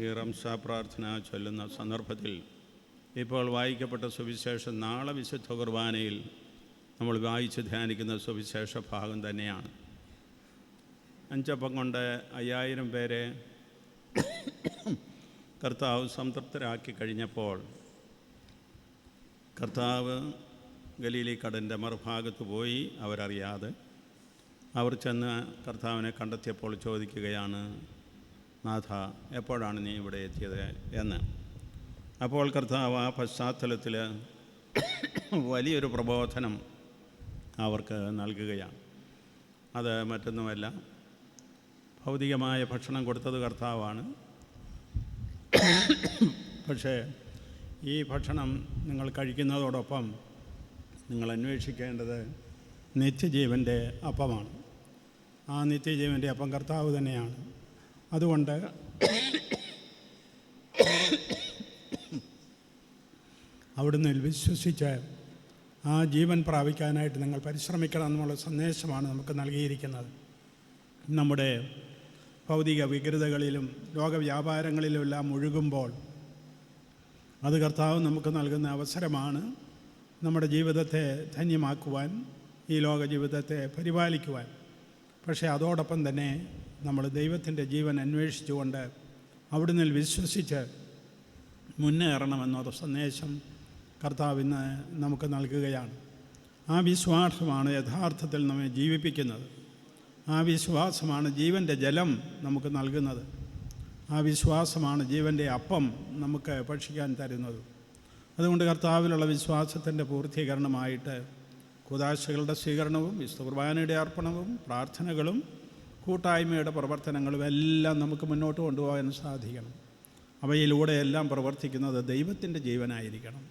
ഈ റംസാ പ്രാർത്ഥന ചൊല്ലുന്ന സന്ദർഭത്തിൽ ഇപ്പോൾ വായിക്കപ്പെട്ട സുവിശേഷം നാളെ വിശുദ്ധ കുർബാനയിൽ നമ്മൾ വായിച്ച് ധ്യാനിക്കുന്ന സുവിശേഷ ഭാഗം തന്നെയാണ്. അഞ്ചപ്പം കൊണ്ട് അയ്യായിരം പേരെ കർത്താവ് സംതൃപ്തരാക്കി കഴിഞ്ഞപ്പോൾ കർത്താവ് ഗലീലി കടന്റെ മറുഭാഗത്ത് പോയി അവരറിയാതെ അവർ ചെന്ന് കർത്താവിനെ കണ്ടെത്തിയപ്പോൾ ചോദിക്കുകയാണ് നാഥ എപ്പോഴാണ് നീ ഇവിടെ എത്തിയത് എന്ന്. അപ്പോൾ കർത്താവ് ആ പശ്ചാത്തലത്തിൽ വലിയൊരു പ്രബോധനം അവർക്ക് നൽകുകയാണ്. അത് മറ്റൊന്നുമല്ല. ഭൗതികമായ ഭക്ഷണം കൊടുത്തത് കർത്താവാണ്. പക്ഷേ ഈ ഭക്ഷണം നിങ്ങൾ കഴിക്കുന്നതോടൊപ്പം നിങ്ങൾ അന്വേഷിക്കേണ്ടത് നിത്യജീവന്റെ അപ്പമാണ്. ആ നിത്യജീവന്റെ അപ്പം കർത്താവ് തന്നെയാണ്. അതുകൊണ്ട് അവിടുന്ന് വിശ്വസിച്ച് ആ ജീവൻ പ്രാപിക്കാനായിട്ട് നിങ്ങൾ പരിശ്രമിക്കണം എന്നുള്ള സന്ദേശമാണ് നമുക്ക് നൽകിയിരിക്കുന്നത്. നമ്മുടെ ഭൗതിക വികൃതകളിലും ലോകവ്യാപാരങ്ങളിലും എല്ലാം ഒഴുകുമ്പോൾ അത് കർത്താവ് നമുക്ക് നൽകുന്ന അവസരമാണ് നമ്മുടെ ജീവിതത്തെ ധന്യമാക്കുവാൻ ഈ ലോക ജീവിതത്തെ പരിപാലിക്കുവാൻ. പക്ഷേ അതോടൊപ്പം തന്നെ നമ്മൾ ദൈവത്തിന്റെ ജീവൻ അന്വേഷിച്ചുകൊണ്ട് അവിടുന്ന് വിശ്വസിച്ച് മുന്നേറണമെന്നൊരു സന്ദേശം കർത്താവ് ഇന്ന് നമുക്ക് നൽകുകയാണ്. ആ വിശ്വാസമാണ് യഥാർത്ഥത്തിൽ നമ്മെ ജീവിപ്പിക്കുന്നത്. ആ വിശ്വാസമാണ് ജീവന്റെ ജലം നമുക്ക് നൽകുന്നത്. ആ വിശ്വാസമാണ് ജീവന്റെ അപ്പം നമുക്ക് ഭക്ഷിക്കാൻ തരുന്നത്. അതുകൊണ്ട് കർത്താവിലുള്ള വിശ്വാസത്തിന്റെ പൂർത്തീകരണമായിട്ട് കുതാശകളുടെ സ്വീകരണവും വിശുദ്ധ കുർബാനയുടെ അർപ്പണവും പ്രാർത്ഥനകളും കൂട്ടായ്മയുടെ പ്രവർത്തനങ്ങളും എല്ലാം നമുക്ക് മുന്നോട്ട് കൊണ്ടുപോകാൻ സാധിക്കണം. അവയിലൂടെ എല്ലാം പ്രവർത്തിക്കുന്നത് ദൈവത്തിന്റെ ജീവനായിരിക്കണം.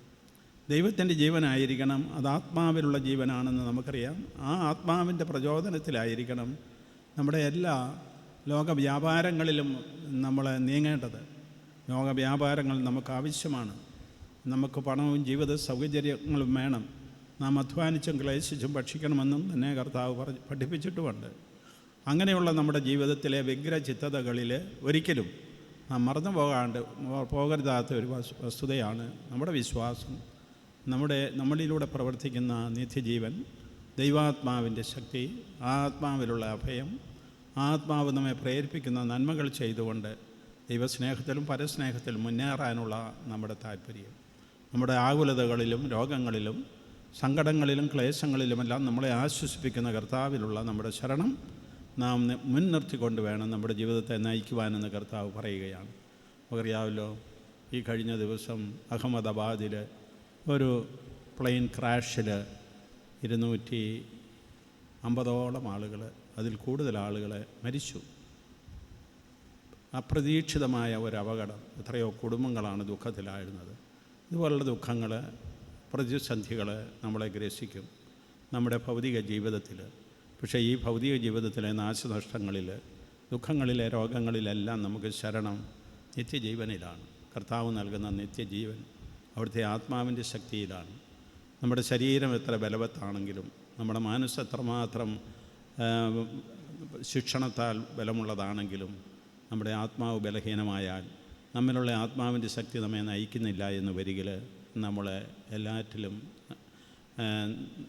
ദൈവത്തിന്റെ ജീവനായിരിക്കണം. അത് ആത്മാവിലുള്ള ജീവനാണെന്ന് നമുക്കറിയാം. ആ ആത്മാവിന്റെ പ്രചോദനത്തിലായിരിക്കണം നമ്മുടെ എല്ലാ ലോക വ്യാപാരങ്ങളിലും നമ്മൾ നീങ്ങേണ്ടത്. ലോക വ്യാപാരങ്ങൾ നമുക്ക് ആവശ്യമാണ്. നമുക്ക് പണവും ജീവിത സൗകര്യങ്ങളും വേണം. നാം അധ്വാനിച്ചും ക്ലേശിച്ചും ഭക്ഷിക്കണമെന്നും തന്നെ കർത്താവ് പറഞ്ഞ് പഠിപ്പിച്ചിട്ടുമുണ്ട്. അങ്ങനെയുള്ള നമ്മുടെ ജീവിതത്തിലെ വ്യഗ്രചിത്തതകളിൽ ഒരിക്കലും നാം മറന്നു പോകാണ്ട് പോകരുതാത്ത ഒരു വസ്തുതയാണ് നമ്മുടെ വിശ്വാസം. നമ്മുടെ നമ്മളിലൂടെ പ്രവർത്തിക്കുന്ന നിത്യജീവൻ ദൈവാത്മാവിന്റെ ശക്തി ആത്മാവിലുള്ള അഭയം ആത്മാവ് നമ്മെ പ്രേരിപ്പിക്കുന്ന നന്മകൾ ചെയ്തുകൊണ്ട് ദൈവസ്നേഹത്തിലും പരസ്നേഹത്തിലും മുന്നേറാനുള്ള നമ്മുടെ താല്പര്യം നമ്മുടെ ആകുലതകളിലും രോഗങ്ങളിലും സങ്കടങ്ങളിലും ക്ലേശങ്ങളിലുമെല്ലാം നമ്മളെ ആശ്വസിപ്പിക്കുന്ന കർത്താവിലുള്ള നമ്മുടെ ശരണം നാം മുൻനിർത്തിക്കൊണ്ട് വേണം നമ്മുടെ ജീവിതത്തെ നയിക്കുവാനെന്ന് കർത്താവ് പറയുകയാണ്. അറിയാമല്ലോ ഈ കഴിഞ്ഞ ദിവസം അഹമ്മദാബാദിൽ ഒരു പ്ലെയിൻ ക്രാഷിൽ ഇരുന്നൂറ്റി അമ്പതോളം ആളുകൾ അതിൽ കൂടുതൽ ആളുകളെ മരിച്ചു. അപ്രതീക്ഷിതമായ ഒരു അപകടം എത്രയോ കുടുംബങ്ങളാണ് ദുഃഖത്തിലായിരുന്നത്. ഇതുപോലുള്ള ദുഃഖങ്ങൾ പ്രതിസന്ധികൾ നമ്മളെ ഗ്രസിക്കും നമ്മുടെ ഭൗതിക ജീവിതത്തിൽ. പക്ഷേ ഈ ഭൗതിക ജീവിതത്തിലെ നാശനഷ്ടങ്ങളിൽ ദുഃഖങ്ങളിലെ രോഗങ്ങളിലെല്ലാം നമുക്ക് ശരണം നിത്യജീവനിലാണ്. കർത്താവ് നൽകുന്ന നിത്യജീവൻ അവിടുത്തെ ആത്മാവിന്റെ ശക്തിയിലാണ്. നമ്മുടെ ശരീരം എത്ര ബലവത്താണെങ്കിലും നമ്മുടെ മനസ്സ് എത്രമാത്രം ശിക്ഷണത്താൽ ബലമുള്ളതാണെങ്കിലും നമ്മുടെ ആത്മാവ് ബലഹീനമായാൽ നമ്മിലുള്ള ആത്മാവിന്റെ ശക്തി നമ്മെ നയിക്കുന്നില്ല എന്ന് വരികിൽ നമ്മൾ എല്ലാറ്റിലും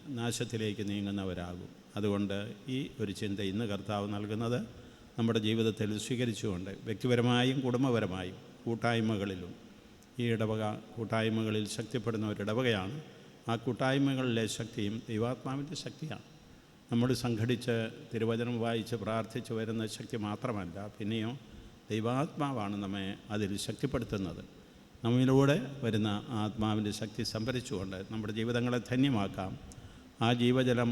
നാശത്തിലേക്ക് നീങ്ങുന്നവരാകും. അതുകൊണ്ട് ഈ ഒരു ചിന്ത ഇന്ന് കർത്താവ് നൽകുന്നത് നമ്മുടെ ജീവിതത്തിൽ സ്വീകരിച്ചുകൊണ്ട് വ്യക്തിപരമായും കുടുംബപരമായും കൂട്ടായ്മകളിലും ഈ ഇടവക കൂട്ടായ്മകളിൽ ശക്തിപ്പെടുന്ന ഒരു ഇടവകയാണ്. ആ കൂട്ടായ്മകളിലെ ശക്തിയും ദൈവാത്മാവിന്റെ ശക്തിയാണ്. നമ്മൾ സംഘടിച്ച് തിരുവചനം വായിച്ച് പ്രാർത്ഥിച്ച് വരുന്ന ശക്തി മാത്രമല്ല പിന്നെയോ ദൈവാത്മാവാണ് നമ്മെ അതിൽ ശക്തിപ്പെടുത്തുന്നത്. നമ്മിലൂടെ വരുന്ന ആത്മാവിന്റെ ശക്തി സംഭരിച്ചുകൊണ്ട് നമ്മുടെ ജീവിതങ്ങളെ ധന്യമാക്കാം. ആ ജീവജലം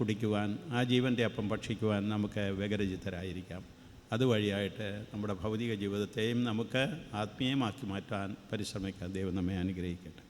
കുടിക്കുവാൻ ആ ജീവന്റെ അപ്പം ഭക്ഷിക്കുവാൻ നമുക്ക് വ്യഗ്രചിത്തരായിരിക്കാം അതുവഴിയായിട്ട് നമ്മുടെ ഭൗതിക ജീവിതത്തെയും നമുക്ക് ആത്മീയമാക്കി മാറ്റാൻ പരിശ്രമിക്കാൻ ദൈവം നമ്മെ അനുഗ്രഹിക്കട്ടെ.